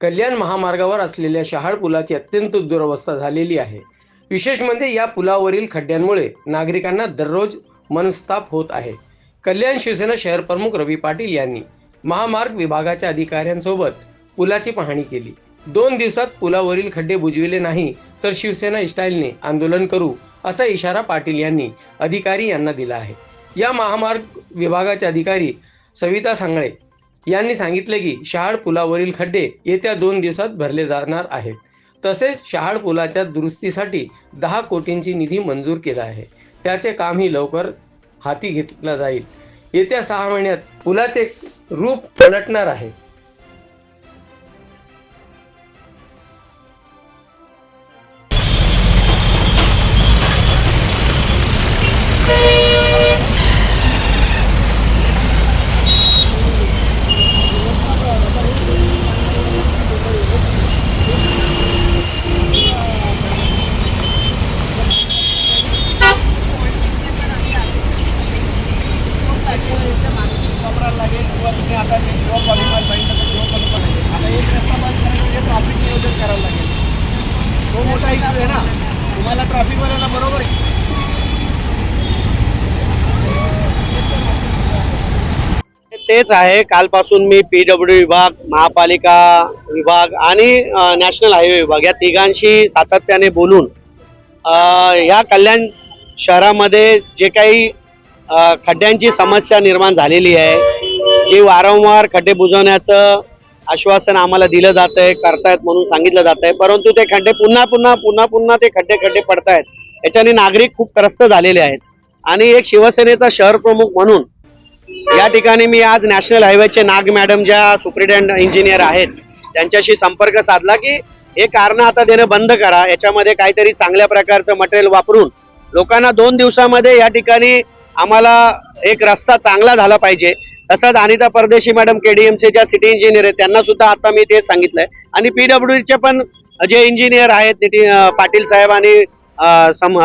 कल्याण महामार्गावर असलेल्या शहाळ पुलाची अत्यंत दुरवस्था झालेली आहे. विशेष म्हणजे या पुलावरील खड्ड्यांमुळे नागरिकांना दररोज मनस्ताप होत आहे. कल्याण शिवसेना शहर प्रमुख रवी पाटील यांनी महामार्ग विभागाच्या अधिकाऱ्यांसोबत पुलाची पाहणी केली. दोन दिवसात पुलावरील खड्डे बुजविले नाही तर शिवसेना स्टाईलने आंदोलन करू असा इशारा पाटील यांनी अधिकारी यांना दिला आहे. या महामार्ग विभागाचे अधिकारी सविता सांगळे यांनी सांगितले की शहाड पुलावरील खड्डे येत्या दोन दिवसात भरले जाणार आहेत. तसेच शहाड पुलाच्या दुरुस्तीसाठी दहा कोटींची निधी मंजूर केला आहे. त्याचे कामही लवकर हाती घेतलं जाईल. येत्या सहा महिन्यात पुलाचे रूप पलटणार आहे. ते जिओ पॉलिमर पाहिजे तर जिओ आता एक रस्ता बंद करायचं हे ट्रॅफिक नियोजन करावं लागेल तो मोठा इश्यू आहे ना तुम्हाला ट्रॅफिकवाल्याला बरोबर आहे तेच आहे. कालपासून मी पी डब्ल्यू विभाग महापालिका विभाग आणि नॅशनल हायवे विभाग या तिघांशी सातत्याने बोलून ह्या कल्याण शहरामध्ये जे काही खड्ड्यांची समस्या निर्माण झालेली आहे जे वारंवार खड्डे बुजवण्याचं आश्वासन आम्हाला दिलं जात आहे करतायत म्हणून सांगितलं जात आहे परंतु ते खड्डे पुन्हा पुन्हा पुन्हा पुन्हा ते खड्डे खड्डे पडतायत. याच्याने नागरिक खूप त्रस्त झालेले आहेत. आणि एक शिवसेनेचा शहर प्रमुख म्हणून या ठिकाणी मी आज नॅशनल हायवेचे नाग मॅडम ज्या सुप्रिटेंडंट इंजिनियर आहेत त्यांच्याशी संपर्क साधला की हे कारण आता देणं बंद करा. याच्यामध्ये काहीतरी चांगल्या प्रकारचं मटेरियल वापरून लोकांना दोन दिवसामध्ये या ठिकाणी आम्हाला एक रस्ता चांगला झाला पाहिजे. तसंच अनिता परदेशी मॅडम केडीएमचे ज्या सिटी इंजिनियर आहेत त्यांना सुद्धा आता मी ते सांगितलंय. आणि पीडब्ल्यूचे पण जे इंजिनियर आहेत नितीन पाटील साहेब आणि सम-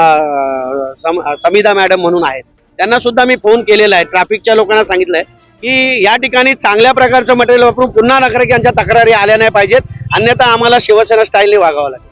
सम- समिधा मॅडम म्हणून आहेत त्यांना सुद्धा मी फोन केलेला आहे. ट्रॅफिकच्या लोकांना सांगितलंय की या ठिकाणी चांगल्या प्रकारचं मटेरियल वापरून पुन्हा नागरिकांच्या तक्रारी आल्या नाही पाहिजेत. अन्यथा आम्हाला शिवसेना स्टाईलने वागावं लागेल.